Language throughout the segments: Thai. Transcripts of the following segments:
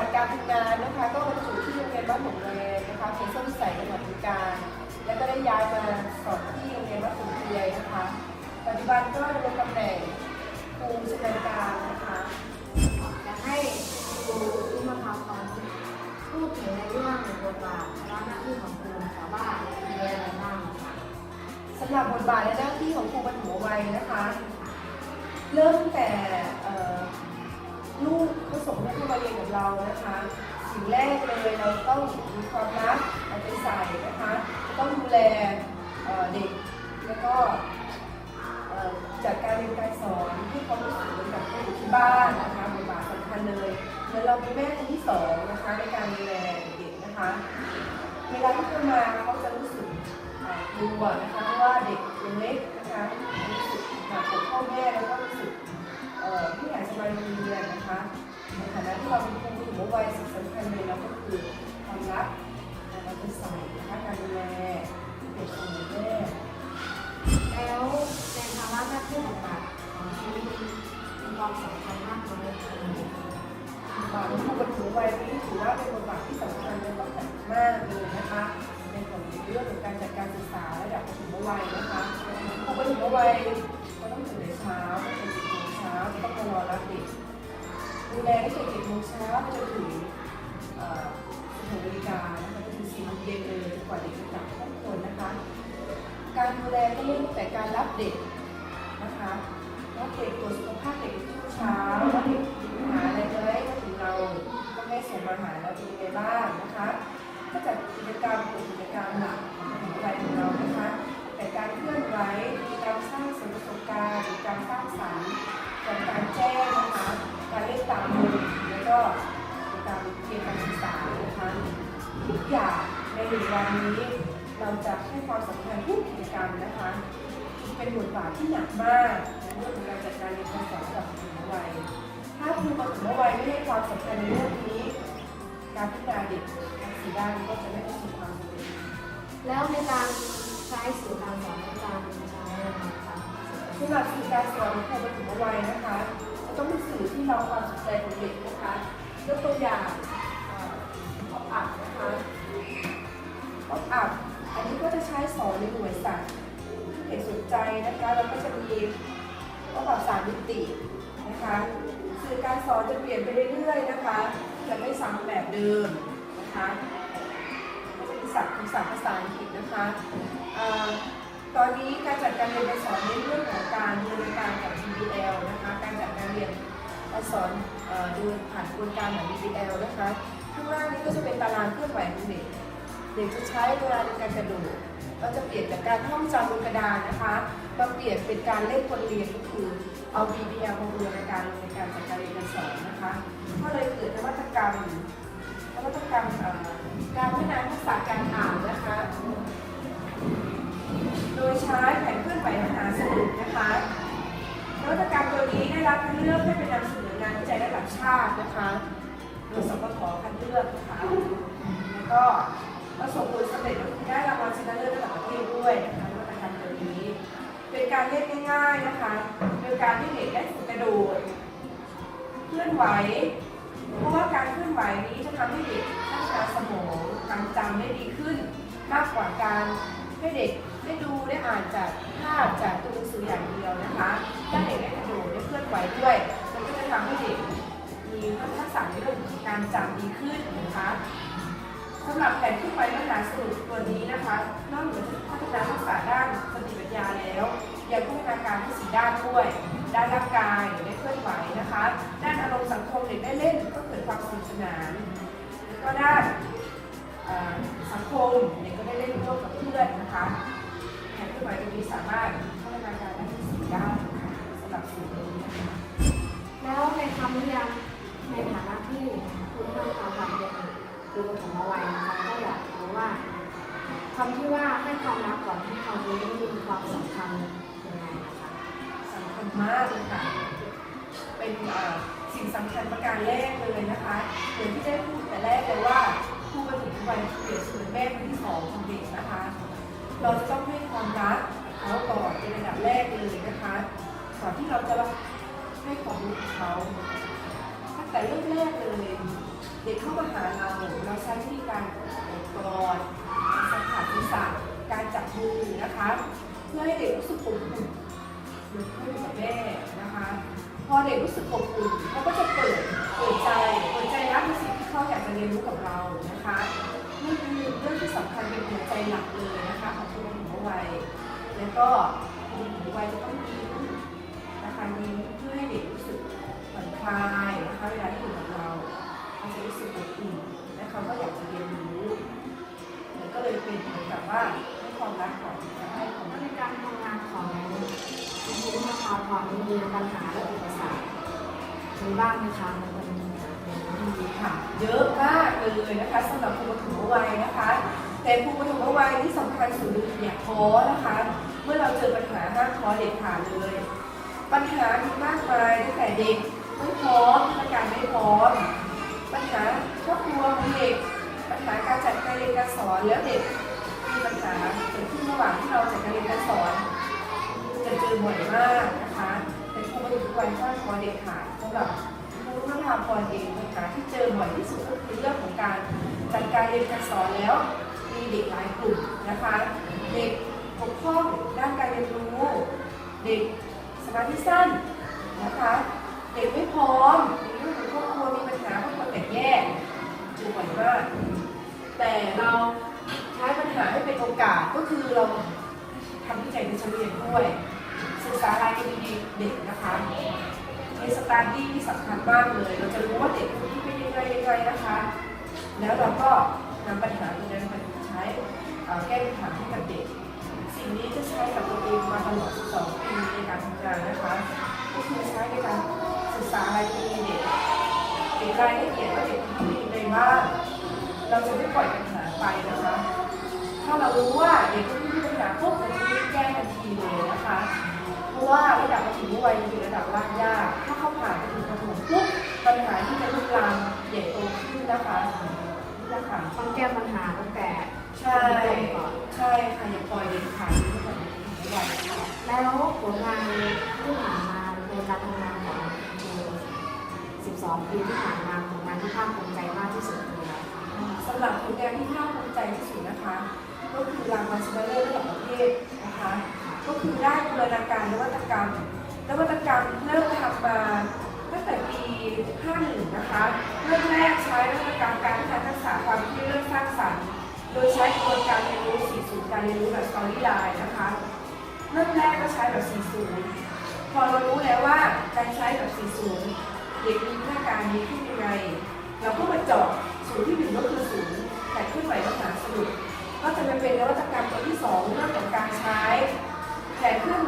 ประวัติการทำงานนะคะ ก็บรรจุที่โรงเรียนบ้านหงเลนนะคะเป็นส้นใส่จังหวัดบึงกาฬแล้วก็ได้ย้ายมาสอนที่โรงเรียนวัดขุนเทียนนะคะ ปัจจุบันก็ดำรงตำแหน่งครูชำนาญการนะคะอยากให้ครูที่มาพาพรพูดถึงในเรื่องบทบาทภาระหน้าที่ของครูนะคะว่ามีอะไรบ้างนะคะสำหรับบทบาทและหน้าที่ของครูปฐมวัยนะคะ เริ่มตั้งแต่เอ่อ ลูกเขาส่งลูกเข้ามาเรียนกับเรานะคะสิ่งแรกเลยเราต้องมีความรักเอาใจใส่นะคะต้องดูแลเด็กแล้วก็จัดการเรียนการสอนให้เขารู้สึกเหมือนกับเขาอยู่ที่บ้านนะคะบทบาทสำคัญเลยเหมือนเราเป็นแม่คนที่สองนะคะในการดูแลเด็กนะคะเวลาที่เขามาเขาจะรู้สึกกลัวนะคะเพราะว่าเด็กยังเล็กนะคะรู้สึกหนักขอกพ่อแม่แล้วก็รู้สึก เอ่อไม่อยากจะมาโรงเรียนนะคะในฐานะที่เราเป็นครูถือว่าวัยสิ่งสำคัญเลยเราก็คือความรักการเป็นใส่นะคะการดูแลเด็กของแม่แล้วในภาระหน้าที่บทบาทของครูมีความสำคัญมากน้อยแค่ไหนบาทของครูปฐมวัยนี้ถือว่าเป็นบทบาทที่สำคัญและต้องจัดมากเลยนะคะในของเรื่องของการจัดการศึกษาระดับปฐมวัยนะคะครูปฐมวัย ดูแลตั้งแต่เจ็ดโมงเช้าไปจนถึงเอ่อสิบหกนาฬิกานะคะจนถึงสี่โมงเย็นเลยจนกว่าเด็กจะกลับห้องคนนะคะ การดูแลก็เริ่มตั้งแต่การรับเด็กนะคะรับเด็กตรวจสุขภาพเด็กทุกเช้าว่าเด็กมีปัญหาอะไรไหมถึงเราก็แม่ส่งมาหาเราเป็นยังไงบ้างนะคะก็จัดกิจกรรมเป็นกิจกรรมหลักของรายของเรานะคะแต่การเคลื่อนไหวกิจกรสร้างสรรค์ประสบการณ์กิจกรสร้างสรรค์การแจ้ง การเล่นตามมือแล้วก็การเรียนการศึกษานะคะทุกอย่างในหนึ่งวันนี้เราจะให้ความสำคัญทุกกิจกรรมนะคะ เป็นบทบาทที่หนักมากในเรื่องของการจัดการเรียนการสอนกับปฐมวัยถ้าครูปฐมวัยไม่ให้ความสำคัญในเรื่องนี้ การพัฒนาเด็กทั้งสี่ด้านก็จะไม่ประสบความสำเร็จแล้วในการใช้สื่อการสอนในการใช้อะไรบ้างคะสำหรับสื่อการสอนของครูปฐมวัยนะคะจะ ต้องเป็นสื่อที่เราความสนใจของเด็กนะคะยกตัวอย่างพออัพนะคะพออัพอันนี้ก็จะใช้สอนในหน่วยสัตว์ที่เด็กสนใจนะคะแล้วก็จะมีพออัพสามมิตินะคะสื่อการสอนจะเปลี่ยนไปเรื่อยๆนะคะ จะไม่ซ้ำแบบเดิมนะคะก็จะมีศัพท์คำศัพท์ภาษาอังกฤษนะคะตอนนี้การจัดการเรียนการสอนในเรื่องของการดำเนินการกับ DBL สอนเอ่อโดยผ่านกระบวนการของ DBL นะคะข้างล่างนี้ก็จะเป็นตารางเคลื่อนไหวของเด็กเด็กจะใช้เวลาในการกระโดดเราจะเปลี่ยนจากการท่องจำบนกระดานนะคะมาเปลี่ยนเป็นการเล่นบนเรียนก็คือเอา DBL มาบูรณาการในการจัดการเรียนการสอนนะคะก็เลยเกิดนวัตกรรมนวัตกรรมการพัฒนาทักษะการอ่านนะคะ โดยใช้แผนเคลื่อนไหวมหาสมุทรนะคะนวัตกรรมตัวนี้ได้รับเลือกให้ ชาตินะคะโดยสปทคัดเลือกนะคะแล้วก็ประสบผลสำเร็จได้รางวัลชนะเลิศระดับประเทศด้วยนะคะนวัตกรรมตัวนี้ เป็นการเล่นง่ายๆนะคะโดยการที่เด็กได้ฝึกกระโดดเคลื่อนไหวเพราะว่าการเคลื่อนไหวนี้จะทำให้เด็กพัฒนาสมองความจำได้ดีขึ้น มากกว่าการให้เด็กได้ดูได้อ่านจากภาพจากตัวหนังสืออย่างเดียวนะคะถ้าเด็กได้กระโดดได้เคลื่อนไหวด้วย มันก็จะทำให้เด็ก มีทักษะในเรื่องของการจำดีขึ้นนะคะสำหรับแผนที่ไปมหาสมุทรตัวนี้นะคะ นอกจากพัฒนาทักษะด้านสติปัญญาแล้วยังพัฒนาการที่สีด้านด้วย ด้านร่างกายได้เคลื่อนไหวนะคะ ด้านอารมณ์สังคมเด็กได้เล่นก็เกิดความสนุกสนานแล้วก็ด้านสังคมเด็กก็ได้เล่น เป็นสิ่งสำคัญประการแรกเลยนะคะอย่างที่ได้พูดแต่แรกเลยว่าครูปฐม่คนที่สองของเด็กนะคะ เราจะต้องให้ความรักเขาก่อนเป็นระดับแรกเลยนะคะก่อนที่เราจะให้ความรู้กับเขาตั้งแต่เริ่มแรกเลยเด็กเข้ามาหาเราเราใช้วิธีการกอดสัมผัสศีรษะการจับมือนะคะ เพื่อให้เด็กรู้สึกอบอุ่นหรือให้อยู่กับแม่นะคะ พอเด็กรู้สึกอบอุ่นเขาก็จะเปิดเปิดใจเปิดใจรับในสิ่งที่เขาอยากจะเรียนรู้กับเรานะคะนี่คือเรื่องที่สำคัญเป็นหัวใจหลักเลยนะคะของคนปฐมวัยแล้วก็คนปฐมวัยจะต้องยิ้มนะคะยิ้มเพื่อให้เด็กรู้สึกผ่อนคลายนะคะเวลาที่อยู่กับเราเขาจะรู้สึกอบอุ่นและเขาก็อยากจะเรียนรู้มันก็เลยเป็นเหมือนกับว่าให้ความรักก่อนนะคะให้ความในการทำงานของคุณครูที่มาพาพรมีปัญหา มีบ้างไหมคะในวันนี้มีค่ะ เยอะมากเลยนะคะสำหรับผู้ปฐมวัยนะคะแต่ผู้ปฐมวัยที่สำคัญสุดคืออย่าท้อนะคะ เมื่อเราเจอปัญหาห้ามท้อเด็ดขาดเลย ปัญหามีมากมายตั้งแต่เด็กไม่พร้อมพัฒนาการไม่พร้อมปัญหาครอบครัวของเด็ก ปัญหาการจัดการเรียนการสอนแล้วเด็กมีปัญหาเกิดขึ้นระหว่างที่เราจัดการเรียนการสอน จะเจอบ่อยมาก นะคะแต่ครูปฐมวัยห้ามท้อเด็ดขาดสำหรับครูนักธรรมพรเองปัญหาที่เจอบ่อยที่สุดก็คือเรื่องของการจัดการเรียนการสอนแล้ว มีเด็กหลายกลุ่มนะคะเด็กบกพร่องด้านการเรียนรู้ เด็กสมาธิสั้นนะคะเด็กไม่พร้อมในเรื่องของครอบครัวมีปัญหาครอบครัวแตกแยกจอบ่อยมาก แต่เราใช้ปัญหาให้เป็นโอกาสก็คือเราทำวิจัยในชั้นเรียนด้วย ศึกษารายละเอียดเด็กนะคะในสตาร์ดี้ที่สำคัญมากเลย เราจะรู้ว่าเด็กคนนี้เป็นยังไงยังไงนะคะ แล้วเราก็นำปัญหาตรงนั้นมาใช้แก้ปัญหาให้กับเด็ก สิ่งนี้จะใช้กับตัวเองมาตลอด 12 ปีในการทำงานนะคะ ก็คือใช้ในการศึกษารายละเอียดเด็กเด็กรายละเอียดว่าเด็กคนนี้เป็นยังไงบ้างเราจะไม่ปล่อยปัญหาไปนะคะ ถ้าเรารู้ว่าเด็กคนนี้มีปัญหาปุ๊บเราจะรีบแก้ทันทีเลยนะคะ ราะว่าระดับปฐมวัยมันอยู่ระดับรากหญ้าถ้าเขาผ่านไปถึงประถมปุ๊บปัญหาที่จะลุกลามใหญ่โตขึ้นนะคะนี่แหละค่ะต้องแก้ปัญหาตั้งแต่ใช่ใช่ค่ะอย่าปล่อยเด็กขาดที่แบบนี้วัยค่ะแล้วผลงานที่ผ่านมาในการทำงานของครู12 ปีที่ผ่านมาผลงานที่ภาคภูมิใจมากที่สุดคืออะไรคะสำหรับผลงานที่ภาคภูมิใจที่สุดนะคะ ก็คือรางวัลชนะเลิศระดับประเทศนะคะ ก็คือได้ บูรณาการนวัตกรรม นวัตกรรมเริ่มทำมาตั้งแต่ปี 51 นะคะเริ่มแรกใช้นวัตกรรมการพัฒนาทักษะความคิดเรื่องสร้างสรรค์ โดยใช้กระบวนการเรียนรู้40การเรียนรู้แบบสตอรี่ไลน์นะคะเริ่มแรกก็ใช้แบบ 40 พอเรารู้แล้วว่าการใช้แบบ 40 เด็กมีพัฒนาการดีขึ้นยังไง เราก็มาเจาะศูนย์ที่หนึ่งก็คือศูนย์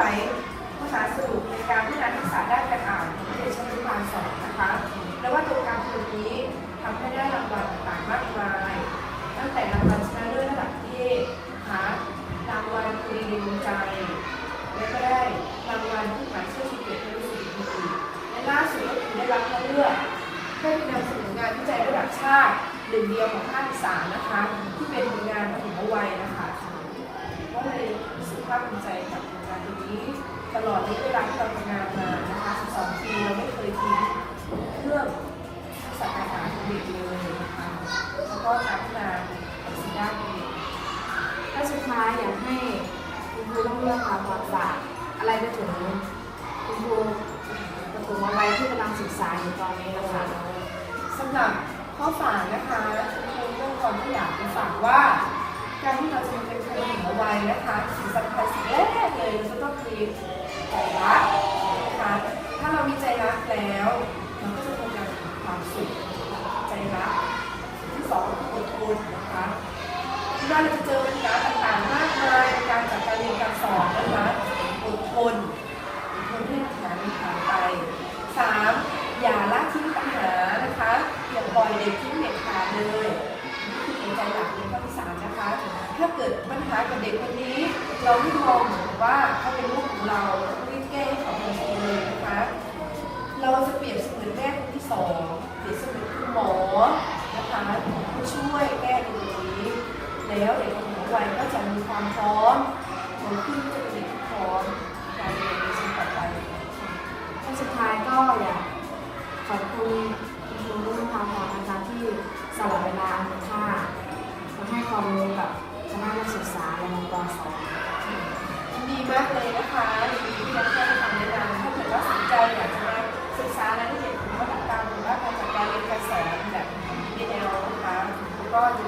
ไหวภาษาสรุปในการพัฒนาทักษะด้านการอ่านของนักเชั้นอนุบาลสองนะคะและว่าตัวการตัวนี้ทำให้ได้รางวัลต่างๆมากมาย ตั้งแต่รางวัลชนะเลิศระดับประเทศนะคะรางวัลคุยในดวงใจ และก็ได้รางวัลผู้ขายเชื่อชีวิตในรู้สึกดีและล่าสุดก็คือได้รับคัดเลือกเพื่อที่นำเสนองานวิจัยระดับชาติหนึ่งเดียวของภาคอีสานนะคะ ที่เป็นผลงานปฐมวัยนะคะก็เลยรู้สึกภาคภูมิใจกับผลงานตัวนี้ ตลอดระยะเวลาที่เราทำงานมานะคะ12ปีเราไม่เคยทิ้งเครื่องทักการอ่านของเด็กเลยนะคะแล้วก็การพัฒนาสิ่งด้านเด็กถ้าสุดท้ายอยากให้คุณครูต้องเลือกความความฝากอะไรไปถึงคุณครูปฐมวัยที่กำลังศึกษาอยู่ตอนนี้นะคะสำหรับข้อฝากนะคะคุณครูเรื่องความที่อยากจะฝากว่าการที่เราจะเป็นคนหญิงเอาไว้นะคะสิ่งสำคัญสิ่งแรกเลยเราจะต้องมี ใจรักนะคะถ้าเรามีใจรักแล้วเราก็จะทำงานกับความสุขใจรักที่สองอดทนนะคะเวลาเราจะเจอปัญหาต่างๆมากมายในการจัดการเรียนการสอนนะคะอดทนอดทนให้ปัญหามันผ่านไปสามอย่าละทิ้งปัญหานะคะอย่าปล่อยเด็กทิ้งเด็กขาดเลยนี่คือใจหลักในข้อที่สามนะคะ ถ้าเกิดปัญหากับเด็กคนนี้ เราไม่มองมอนว่าเขาเป็นลูก ของเราราต้องรีบแก้ให้เขาทันทีเลยนะคะเราจะเปรียบเสมือนแม่คนที่สองเปรียบเสมือนคุณหมอนะคะผู้ช่วยแก้ในตรงนี้แล้วเด็กปฐมวัยก็จะมีความพร้อมโตขึ้นจะเป็นเด็กที่พร้อมการเรียนในชั้นต่อไปท่านสุดท้ายก็อยากขอบคุณคุณครูรุ่งพาพรนะคะที่สละเวลาอันมีค่ามาให้ความรู้กับคณะนักศึกษาในมกสยิน ดีมากเลยนะคะยินดีที่ได้ให้คำแนะนำถ้าเกิดว่าสนใจอยากจะมาศึกษารายละเอียดของวัตกรรมหรือว่าการจัดการเรียนการสอนแบบในแนวนะคะก็ยิน